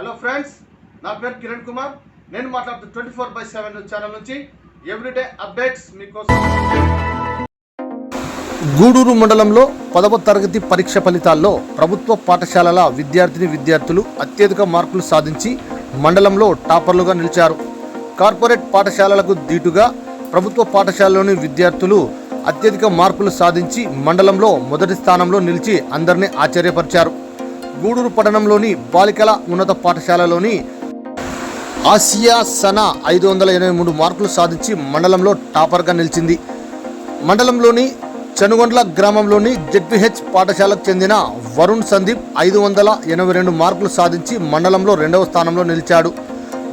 Hello friends నా పేరు కిరణ్ కుమార్. నేను మాట్లాడుతూ twenty four by seven channel నుంచి ఎవ్రీడే అప్డేట్స్ మీకోసం. గూడూరు మండలంలో పదవ తరగతి పరీక్ష ఫలితాల్లో ప్రభుత్వ పాఠశాలల విద్యార్థిని విద్యార్థులు అత్యధిక మార్కులు సాధించి మండలంలో టాపర్లుగా నిలిచారు. కార్పొరేట్ పాఠశాలలకు దీటుగా ప్రభుత్వ పాఠశాలలోని విద్యార్థులు అత్యధిక మార్కులు సాధించి మండలంలో మొదటి స్థానంలో నిలిచి అందరినీ ఆశ్చర్యపరిచారు. గూడూరు పట్టణంలోని బాలికల ఉన్నత పాఠశాలలోని ఆసియా సనా ఐదు వందల ఎనభై మూడు మార్కులు సాధించి మండలంలో టాపర్గా నిలిచింది. మండలంలోని చనుగొండ్ల గ్రామంలోని జెడ్పీహెచ్ పాఠశాలకు చెందిన వరుణ్ సందీప్ ఐదు వందల ఎనభై రెండు మార్కులు సాధించి మండలంలో రెండవ స్థానంలో నిలిచాడు.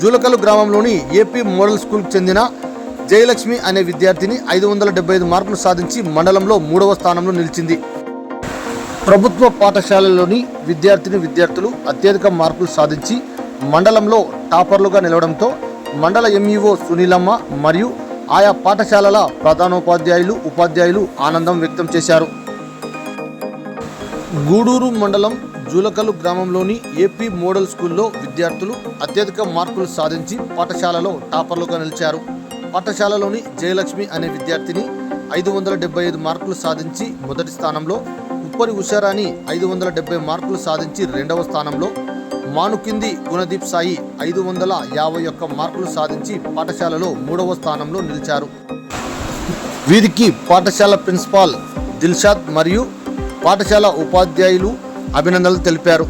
జూలకలు గ్రామంలోని ఏపీ మోడల్ స్కూల్కు చెందిన జయలక్ష్మి అనే విద్యార్థిని ఐదు వందల డెబ్బై ఐదు మార్కులు సాధించి మండలంలో మూడవ స్థానంలో నిలిచింది. ప్రభుత్వ పాఠశాలలోని విద్యార్థిని విద్యార్థులు అత్యధిక మార్కులు సాధించి మండలంలో టాపర్లుగా నిలవడంతో మండల ఎంఈఓ సునీలమ్మ మరియు ఆయా పాఠశాలల ప్రధానోపాధ్యాయులు ఉపాధ్యాయులు ఆనందం వ్యక్తం చేశారు. గూడూరు మండలం జూలకల్లు గ్రామంలోని ఏపీ మోడల్ స్కూల్లో విద్యార్థులు అత్యధిక మార్కులు సాధించి పాఠశాలలో టాపర్లుగా నిలిచారు. పాఠశాలలోని జయలక్ష్మి అనే విద్యార్థిని ఐదు వందల డెబ్బై ఐదు మార్కులు సాధించి మొదటి స్థానంలో ఉప్పరి ఉషారాణి ఐదు వందల డెబ్బై మార్కులు సాధించి రెండవ స్థానంలో మానుకింది గుణదీప్ సాయి ఐదు వందల యాభై ఒక్క మార్కులు సాధించి పాఠశాలలో మూడవ స్థానంలో నిలిచారు. వీరికి పాఠశాల ప్రిన్సిపాల్ దిల్షాద్ మరియు పాఠశాల ఉపాధ్యాయులు అభినందనలు తెలిపారు.